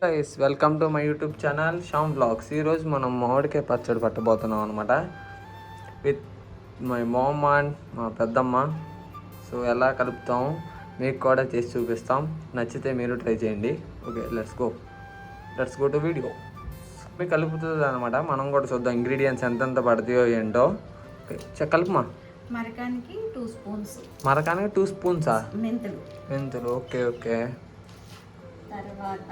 Guys welcome to my YouTube channel Sham vlogs ఈరోజు మనం మామిడికాయ పచ్చడి పట్టబోతున్నాం అనమాట విత్ మై మామ్ అండ్ మా పెద్దమ్మ. సో ఎలా కలుపుతాం? మీకు కూడా చేసి చూపిస్తాం. నచ్చితే మీరు ట్రై చేయండి. Okay let's go let's go to video మీకు కలుపుతుంది అనమాట మనం కూడా చూద్దాం ఇంగ్రీడియంట్స్ ఎంతెంత పడతాయో ఏంటో. ఓకే కలుపుమా? మరకానికి టూ స్పూన్స్ మరకానికి టూ స్పూన్సా మెంతులు. మెంతులు. ఓకే ఓకే తర్వాత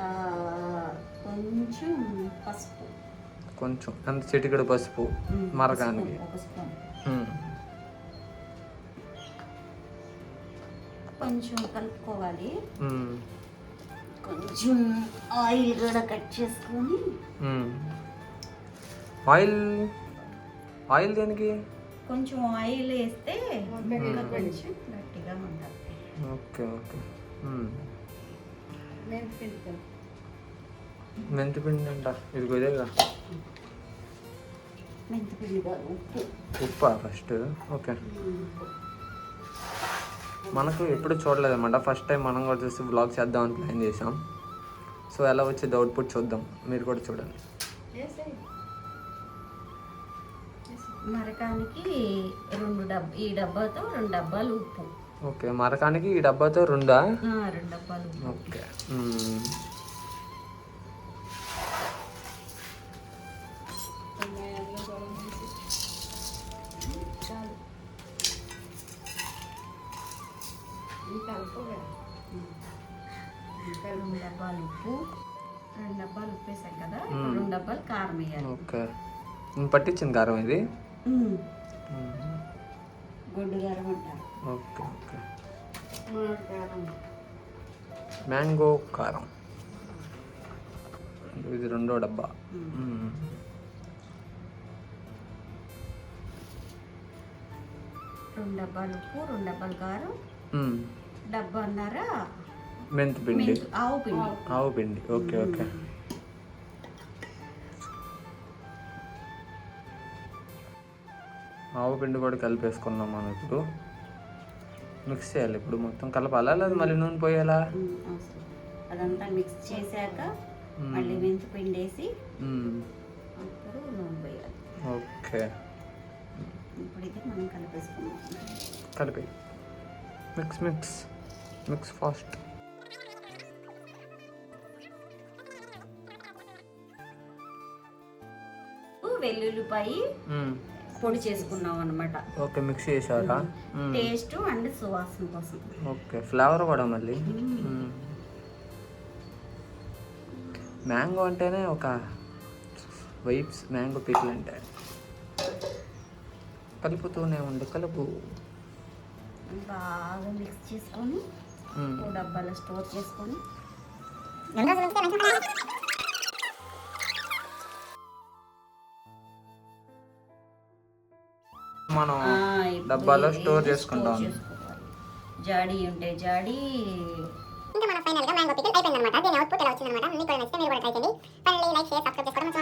కొంచెం పసుపు. కొంచెం అంత చిటికెడు పసుపు ఉమ్. కొంచెం కలుపుకోవాలి. కొంచెం ఆయిల్ కూడా కట్ చేసుకొని. ఆయిల్ ఆయిల్ దేనికి? కొంచెం ఆయిల్ వేస్తే కొంచెం గట్టిగా ఉండాలి. Okay okay. మ్మ్. మెంతి పిండి అంట ఇది ఇదేగా మెంతిపిండి కాదు ఉప్పు. ఉప్పా ఫస్ట్ ఓకే. మనకు ఎప్పుడు చూడలేదన్నమాట ఫస్ట్ టైం మనం కూడా చూసి బ్లాగ్ చేద్దామని ప్లాన్ చేసాం సో ఎలా వచ్చేది అవుట్పుట్ చూద్దాం. మీరు కూడా చూడండి. మరకానికి రెండు డబ్బా ఈ డబ్బాతో రెండు డబ్బాలు ఉప్పు. ఓకే మరకానికి ఈ డబ్బాతో రెండా? డబ్బాలు ఓకే. రెండు డబ్బాలు ఉప్పు రెండు డబ్బాలు ఉప్పు వేసాం కదా రెండు డబ్బాలు కారం వేయాలి. ఓకే. పట్టించింది కారం ఇది. గొడ్డు కారం అంటారు. Okay okay. మామిడి కారం మ్యాంగో కారం. ఇది రెండో డబ్బా. మ్మ్. రెండు డబ్బాలు ఉప్పు రెండు డబ్బాలు కారం. మ్మ్. డబ్బాన్నర మెంతి పిండి. మెంతు ఆవు పిండి. ఆవు పిండి. Okay okay. ఆవు పిండి కూడా కలిపేసుకున్నాం మనం ఇప్పుడు. మిక్స్ చేయాలి ఇప్పుడు మొత్తం కలపాలా? లేదా మళ్ళీ నూనె పోయాలా. అదంతా మిక్స్ చేశాక. మళ్ళీ మెంతి పిండి వేసి. అప్పుడు నూనె పోయాలి. ఓకే. ఇప్పుడు ఇది మనం కలిపేసుకున్నాం కలిపి. మిక్స్ మిక్స్ మిక్స్ ఫాస్ట్ వెల్లుల్లిపాయి పొడి చేసుకున్నాం అనమాట ఓకే మిక్స్ చేశారా. టేస్ట్ అండ్ సువాసన కోసం. ఓకే ఫ్లేవర్ కూడా మళ్ళీ. మ్యాంగో అంటేనే ఒక వైబ్స్ మ్యాంగో పిక్లు అంటే. కలుపుతూనే ఉండు కలుపు. బాగా మిక్స్ చేసుకొని డబ్బాలో స్టోర్ చేసుకొని. మనం డబ్బాలో స్టోర్ చేసుకుంటాం. జాడీ ఉంటే జాడీ. ఇంకా మన ఫైనల్గా మ్యాంగో పికిల్ అయిపోయింది అనమాట దీని అవుట్పుట్ ఎలా వచ్చింది అనమాట మీకు నచ్చితే మీరు కూడా ట్రై చేయండి. పల్లి లైక్ షేర్ సబ్స్క్రైబ్ చేసుకోవడం